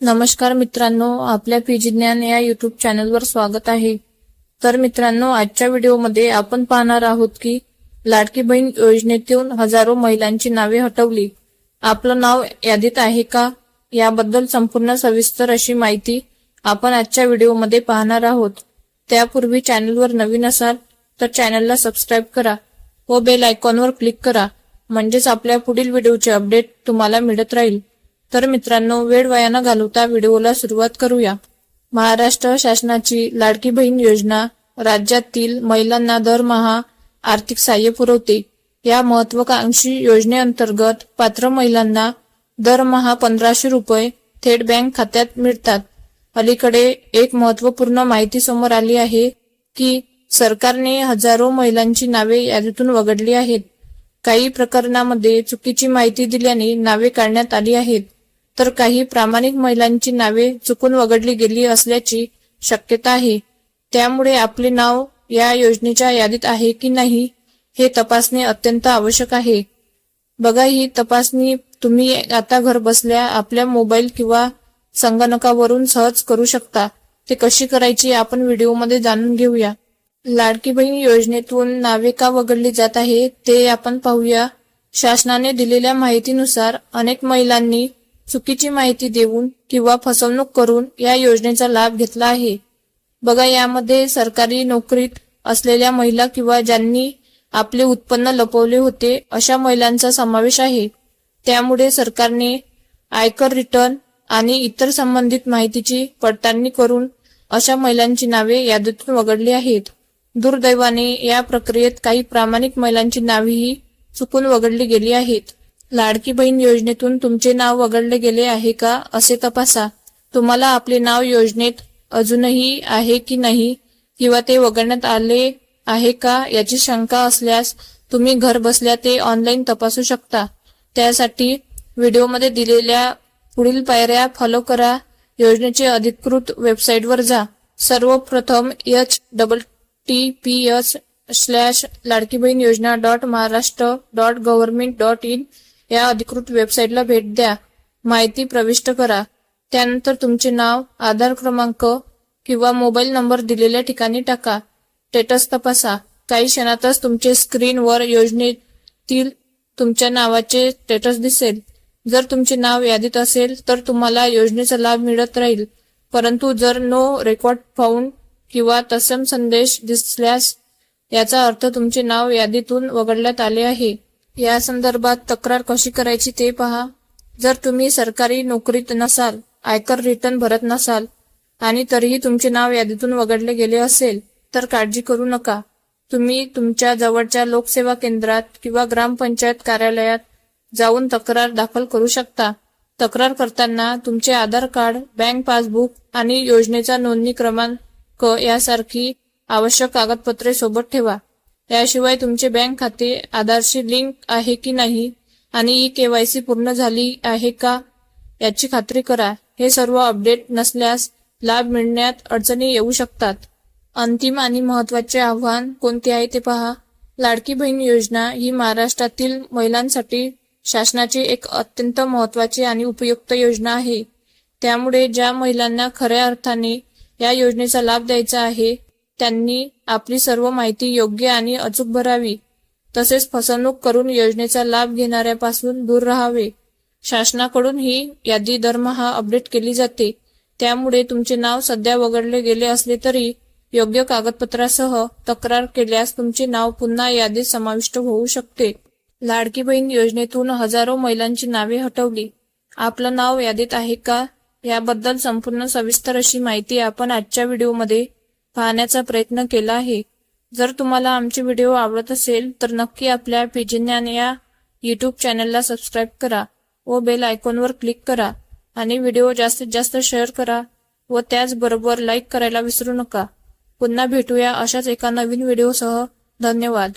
नमस्कार मित्रांनो आपल्या पीजी ज्ञान या युट्यूब चॅनलवर स्वागत आहे. तर मित्रांनो आजच्या व्हिडिओमध्ये आपण पाहणार आहोत की लाडकी बहीण योजनेतून हजारो महिलांची नावे हटवली. आपलं नाव यादीत आहे का? याबद्दल संपूर्ण सविस्तर अशी माहिती आपण आजच्या व्हिडिओमध्ये पाहणार आहोत. त्यापूर्वी चॅनलवर नवीन असाल तर चॅनलला सबस्क्राईब करा व बेल आयकॉनवर क्लिक करा. म्हणजेच आपल्या पुढील व्हिडिओचे अपडेट तुम्हाला मिळत राहील. तर मित्रांनो वेळ वाया न घालवता व्हिडिओला सुरुवात करूया. महाराष्ट्र शासनाची लाडकी बहीण योजना राज्यातील महिलांना दरमहा आर्थिक सहाय्य पुरवते. या महत्वाकांक्षी योजनेअंतर्गत पात्र महिलांना दरमहा पंधराशे रुपये थेट बँक खात्यात मिळतात. अलीकडे एक महत्त्वपूर्ण माहिती समोर आली आहे की सरकारने हजारो महिलांची नावे यादीतून वगळली आहेत. काही प्रकरणामध्ये चुकीची माहिती दिल्याने नावे काढण्यात आली आहेत. तर काही प्रामाणिक महिलांची नावे चुकून वगळली गेली असल्याची शक्यता आहे. त्यामुळे आपले नाव या योजनेच्या यादीत आहे की नाही हे तपासणे अत्यंत आवश्यक आहे. बघा ही तपासणी तुम्ही आता घर बसल्या आपल्या मोबाईल किंवा संगणकावरून सहज करू शकता. ते कशी करायची आपण व्हिडिओमध्ये जाणून घेऊया. लाडकी बहीण योजनेतून नावे का वगळली जात आहे ते आपण पाहूया. शासनाने दिलेल्या माहितीनुसार अनेक महिलांनी चुकीची माहिती देऊन किंवा फसवणूक करून या योजनेचा लाभ घेतला आहे. बघा यामध्ये सरकारी नोकरीत असलेल्या महिला किंवा ज्यांनी आपले उत्पन्न लपवले होते अशा महिलांचा समावेश आहे. त्यामुळे सरकारने आयकर रिटर्न आणि इतर संबंधित माहितीची पडताळणी करून अशा महिलांची नावे यादीतून वगळली आहेत. दुर्दैवाने या प्रक्रियेत काही प्रामाणिक महिलांची नावेही चुकून वगळली गेली आहेत. लाडकी बहीण योजनेतून तुमचे नाव वगळले गेले आहे का असे तपासा. तुम्हाला आपले नाव योजनेत अजूनही आहे की नाही किंवा ते वगळण्यात आले आहे का याची शंका असल्यास तुम्ही घर बसल्या ते ऑनलाईन तपासू शकता. त्यासाठी व्हिडिओमध्ये दिलेल्या पुढील पायऱ्या फॉलो करा. योजनेचे अधिकृत वेबसाईटवर जा. सर्वप्रथम h double t p s slash लाडकी बहीण योजना dot Maharashtra dot government dot in या अधिकृत वेबसाईटला भेट द्या. माहिती प्रविष्ट करा. त्यानंतर तुमचे नाव आधार क्रमांक किंवा मोबाईल नंबर दिलेल्या ठिकाणी टाका. स्टेटस तपासा. काही क्षणातच तुमचे स्क्रीनवर योजनेतील तुमच्या नावाचे स्टेटस दिसेल. जर तुमचे नाव यादीत असेल तर तुम्हाला योजनेचा लाभ मिळत राहील. परंतु जर नो रेकॉर्ड फाऊंड किंवा तत्सम संदेश दिसल्यास याचा अर्थ तुमचे नाव यादीतून वगळण्यात आले आहे. या संदर्भात तक्रार कशी करायची ते पहा. जर तुम्ही सरकारी नोकरीत नसाल आयकर रिटर्न भरत नसाल आणि तरीही तुमचे नाव यादीतून वगळले गेले असेल तर काळजी करू नका. तुम्ही तुमच्या जवळच्या लोकसेवा केंद्रात किंवा ग्रामपंचायत कार्यालयात जाऊन तक्रार दाखल करू शकता. तक्रार करताना तुमचे आधार कार्ड बँक पासबुक आणि योजनेचा नोंदणी क्रमांक यासारखी आवश्यक कागदपत्रे सोबत ठेवा. याशिवाय तुमचे बँक खाते आधारशी लिंक आहे की नाही आणि ई केवायसी पूर्ण झाली आहे का याची खात्री करा. हे सर्व अपडेट नसल्यास लाभ मिळण्यात अडचणी येऊ शकतात. अंतिम आणि महत्त्वाचे आव्हान कोणते आहे ते पहा. लाडकी बहीण योजना ही महाराष्ट्रातील महिलांसाठी शासनाची एक अत्यंत महत्वाची आणि उपयुक्त योजना आहे. त्यामुळे ज्या महिलांना खऱ्या अर्थाने या योजनेचा लाभ द्यायचा आहे त्यांनी आपली सर्व माहिती योग्य आणि अचूक भरावी. तसेच फसवणूक करून योजनेचा लाभ घेणाऱ्यापासून दूर राहावे. शासनाकडून ही यादी दरमहा अपडेट केली जाते. त्यामुळे तुमचे नाव सध्या वगळले गेले असले तरी योग्य कागदपत्रासह तक्रार केल्यास तुमचे नाव पुन्हा यादीत समाविष्ट होऊ शकते. लाडकी बहीण योजनेतून हजारो महिलांची नावे हटवली. आपलं नाव यादीत आहे का? याबद्दल संपूर्ण सविस्तर अशी माहिती आपण आजच्या व्हिडिओमध्ये पाहण्याचा प्रयत्न केला आहे. जर तुम्हाला आमचे व्हिडिओ आवडत असेल तर नक्की आपल्या पिजिन्यान या यूट्यूब चॅनलला सबस्क्राईब करा व बेल आयकॉनवर क्लिक करा आणि व्हिडिओ जास्तीत जास्त शेअर करा व त्याचबरोबर लाईक करायला विसरू नका. पुन्हा भेटूया अशाच एका नवीन व्हिडिओसह धन्यवाद.